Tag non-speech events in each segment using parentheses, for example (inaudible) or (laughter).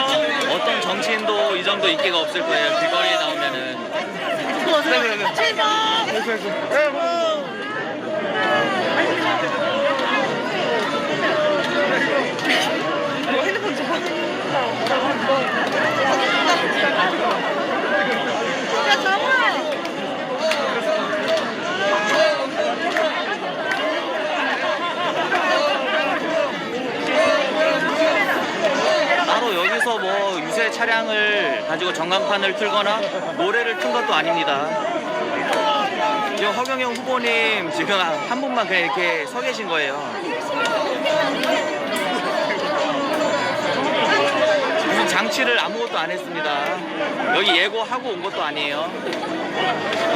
어떤 정치인도 이 정도 인기가 없을 거예요. 길거리에 나오면은. 따로 여기서 뭐 유세 차량을 가지고 전광판을 틀거나 노래를 튼 것도 아닙니다. 지금 허경영 후보님 지금 한 분만 그냥 이렇게 서 계신 거예요. 무슨 장치를 아무것도 안 했습니다. 여기 예고하고 온 것도 아니에요.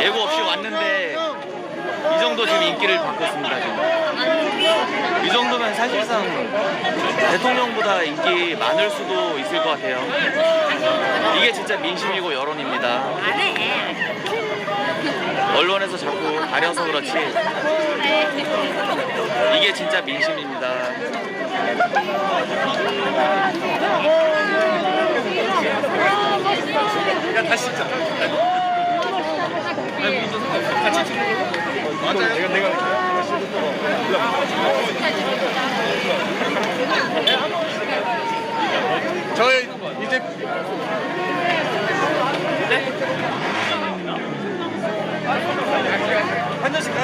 예고 없이 왔는데 이 정도 지금 인기를 받고 있습니다. 지금. 이 정도면 사실상 대통령보다 인기 많을 수도 있을 것 같아요. 이게 진짜 민심이고 여론입니다. 언론에서 자꾸 가려서 그렇지 이게 진짜 민심입니다. 야 다시 찍자. 같이 찍는 거. 맞아요. 내가 내가. 저희 이제 한 잔씩 가.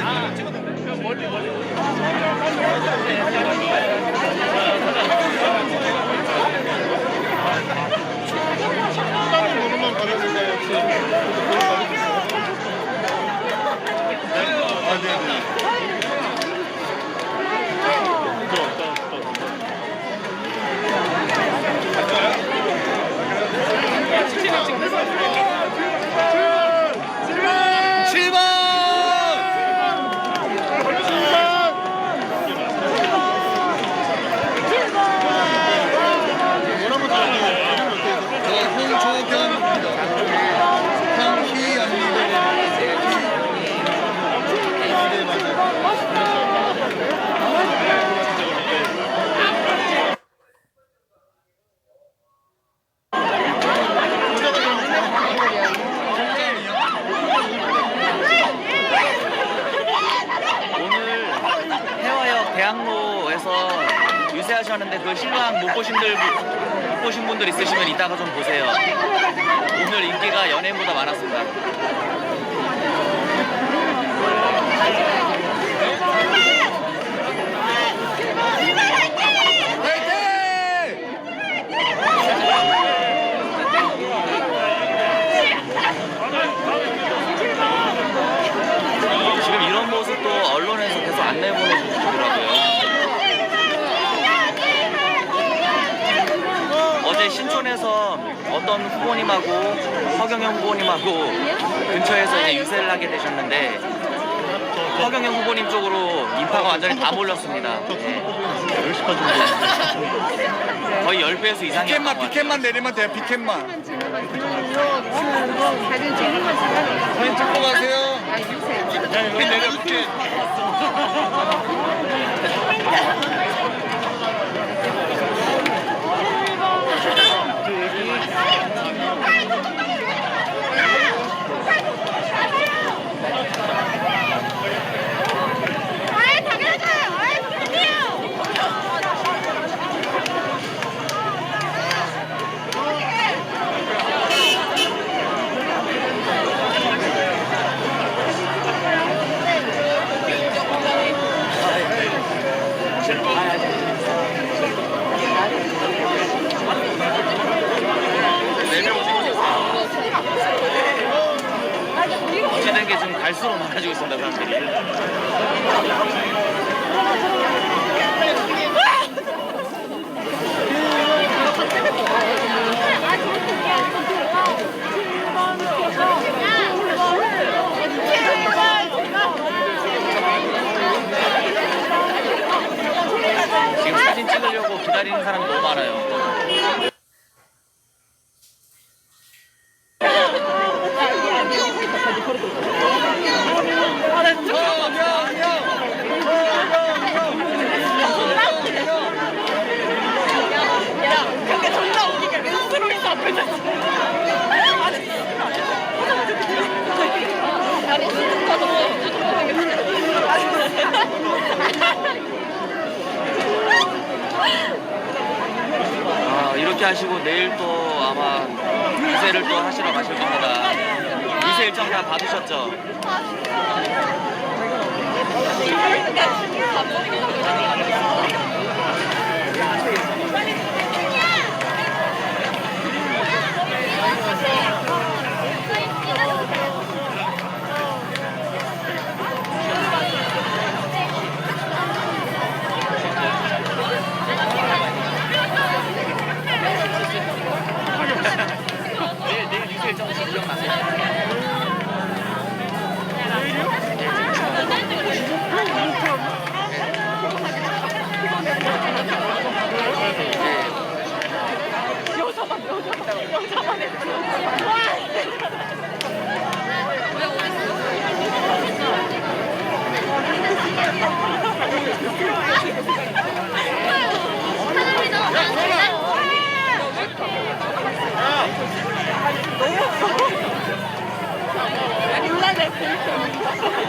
아, 네, 네. 칠번 홍조경입니다. 황희연님. 오늘 해화역 대학로에서 유세하셨는데 그 실황 못 보신 들, 못 보신 분들 있으시면 이따가 좀 보세요. 오늘 인기가 연예인보다 많았습니다. 지금 이런 모습도 언론에서 계속 안내 보내주시더라고요. 어제 어떤 후보님하고 허경영 후보님하고 근처에서 이제 유세를 하게 되셨는데 허경영 후보님 쪽으로 인파가 완전히 다 몰렸습니다. 네. 거의 10배수 이상이었던 것 피켓만 같아요. 피켓만 내리면 돼요. 피켓만. 사진 상관없어요. 사진 찍고 가세요. 아, 주세요. 여기 내려볼게. 아이, 당연하죠. 아이, 그럼요. 어찌된 게 지금 갈수록 많아지고 있습니다, 사람들이. 지금 사진 찍으려고 기다리는 사람이 너무 많아요. 유세 하시고 내일 또 아마 유세를 또 하시러 가실 겁니다. 유세 일정 다 받으셨죠? 내일 내일 유세 일정 기억나세요? 사람이 너무 많아. 언니 새끼야. 아, 안 돼. 아, 진짜로? 안 돼. 찍자. 네.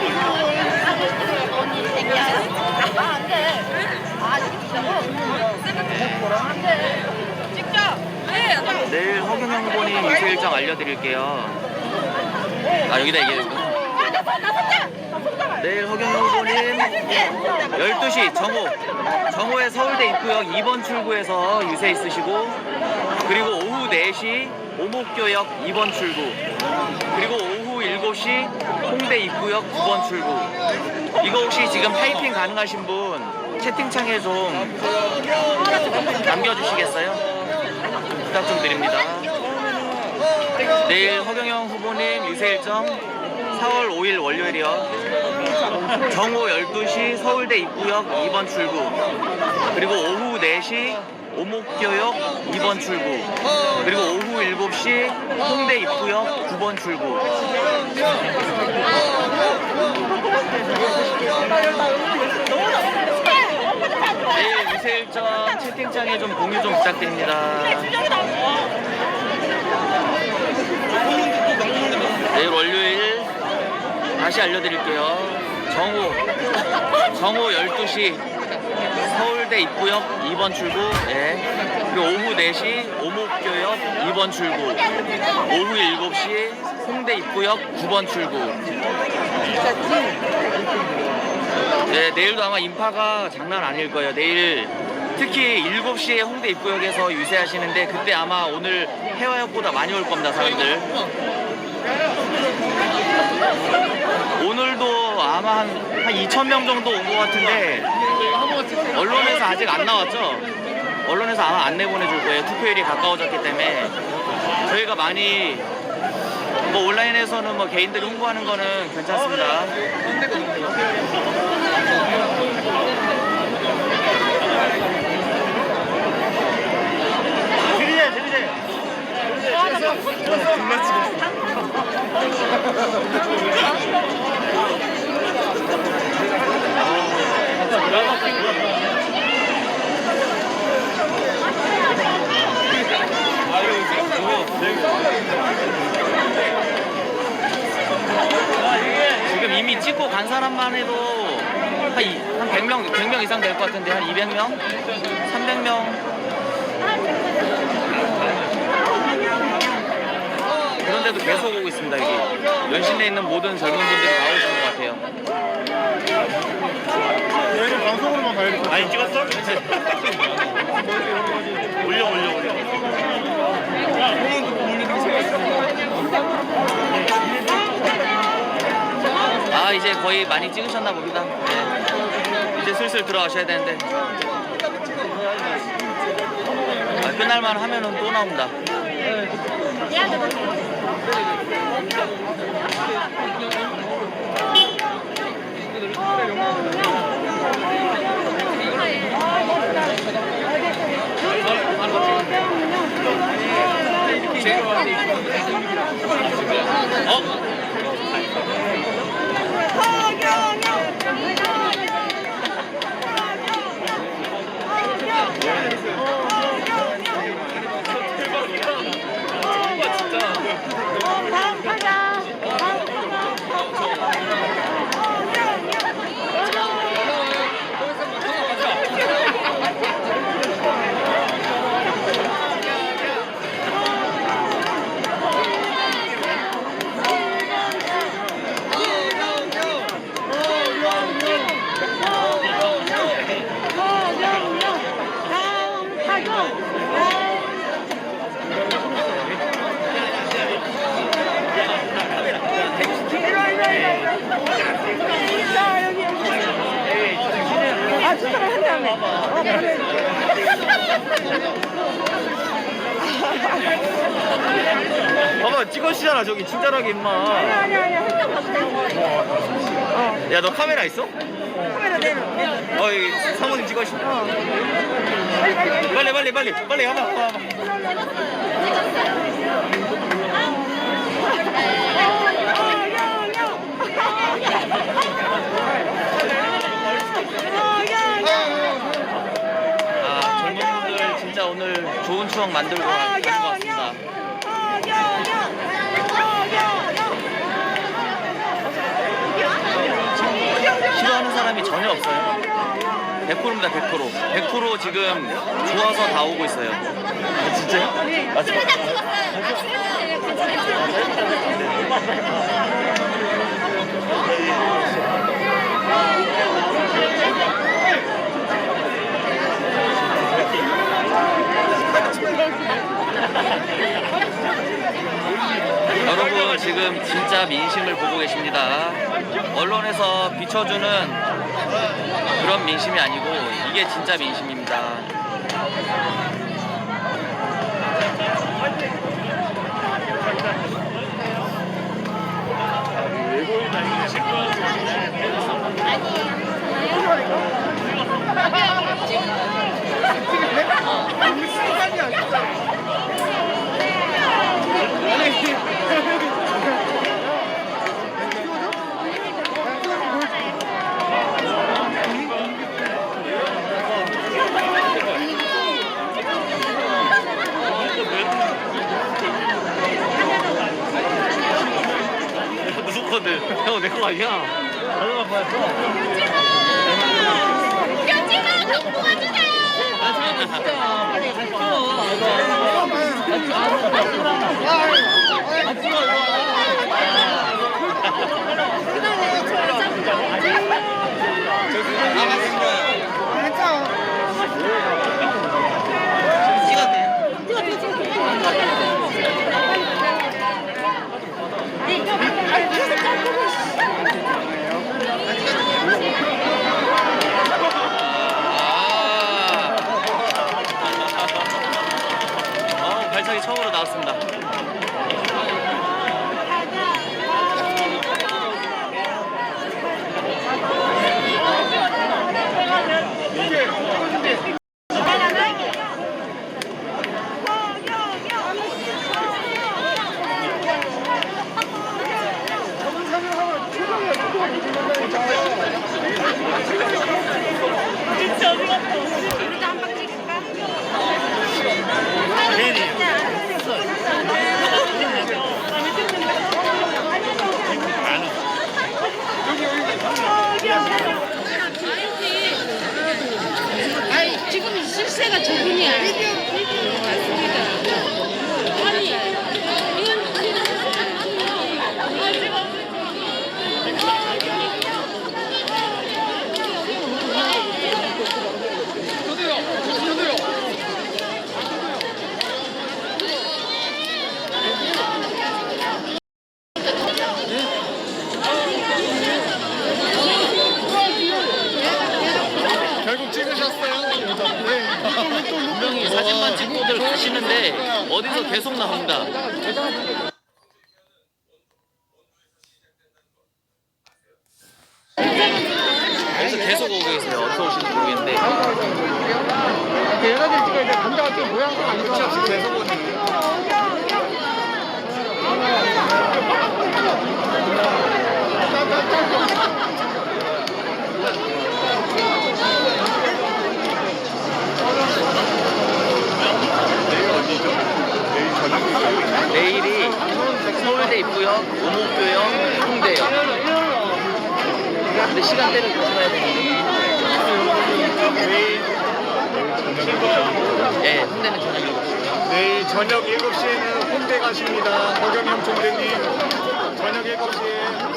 내일 허경영 후보님 유세 일정 알려드릴게요. 아 여기다 얘기해주고. 내일 허경영 후보님 12시 정오 정오에 서울대 입구역 2번 출구에서 유세 있으시고 그리고 오후 4시 오목교역 2번 출구 그리고 7시 홍대 입구역 9번 출구 이거 혹시 지금 타이핑 가능하신 분 채팅창에 좀 남겨주시겠어요? 부탁 좀 드립니다. 내일 허경영 후보님 유세 일정 4월 5일 월요일이요. 정오 12시 서울대 입구역 2번 출구. 그리고 오후 4시 오목교역 2번 출구. 그리고 오후 7시 홍대 입구역 9번 출구. 내일 유세 일정 채팅창에 좀 공유 좀 부탁드립니다. 내일 월요일 다시 알려드릴게요. 정오 정오 12시 서울대 입구역 2번 출구 예. 그리고 오후 4시 오목교역 2번 출구 오후 7시 홍대 입구역 9번 출구 네, 내일도 아마 인파가 장난 아닐 거예요. 내일 특히 7시에 홍대 입구역에서 유세하시는데 그때 아마 오늘 해화역보다 많이 올 겁니다, 사람들. 오늘도 아마 한, 한 2,000명 정도 온 것 같은데 언론에서 아직 안 나왔죠? 언론에서 아마 안내 보내줄 거예요. 투표일이 가까워졌기 때문에 저희가 많이 뭐 온라인에서는 뭐 개인들이 홍보하는 거는 괜찮습니다. 들이대 들이대 지금 이미 찍고 간 사람만 해도 한, 이- 한 100명, 100명 이상 될 것 같은데 한 200명? 300명? 그런데도 계속 오고 있습니다 여기 연신내 있는 모든 젊은 분들이 다 오시는 것 같아요. 얘는 방송으로만 봐야 돼 많이 찍었어? 올려 올려 올려. 아 이제 거의 많이 찍으셨나 봅니다. 네. 이제 슬슬 들어가셔야 되는데. 아, 끝날만 하면은 또 나옵니다 어? 봐봐 찍어주잖아 저기 친절하게 임마. 살짝 봐도 돼. 어, 야 너 카메라 있어? 카메라 내려. 어 여기 사모님 찍어주시 어. 빨리, 빨리, 빨리. 빨리 빨리 빨리 빨리 가봐 가봐 아 젊은 분들 진짜 오늘 좋은 추억 만들고 가- 가는 것 같습니다 싫어하는 사람이 전혀 없어요 100%입니다 100% 100% 지금 좋아서 다 오고 있어요 아, 진짜요? 아, 진짜? (laughs) 살짝 죽었어요. 아, 죽었어요. 괜찮아요. 여러분 지금 진짜 민심을 보고 계십니다. 언론에서 비춰주는 그런 민심이 아니고 이게 진짜 민심입니다. 누구 거든? 형내거 아니야? 얼마 받았어? 편지만 갖고 와주세요. 아. 어, 발차기 처음으로 나왔습니다. 아니 지금 실세가 저분이야. 맞습니다. 아니 결국 찍으셨어요? 네. 사진만 찍고들 가시는데 어디서 계속 나옵니다. 여기서 계속 오고 계세요. 어디서 오시는지 모르겠는데. 여자들 찍어야 돼. 남자가 좀 모양도 안 좋아. 계속 오네. 내일이 서울대 입구역, 오목교역, 홍대역. 근데 시간대를 조심해야 되는데. 예, 홍대는 저녁 7시. 내일 저녁 7시에는 홍대 가십니다. 허경영 총대님. 저녁 7시에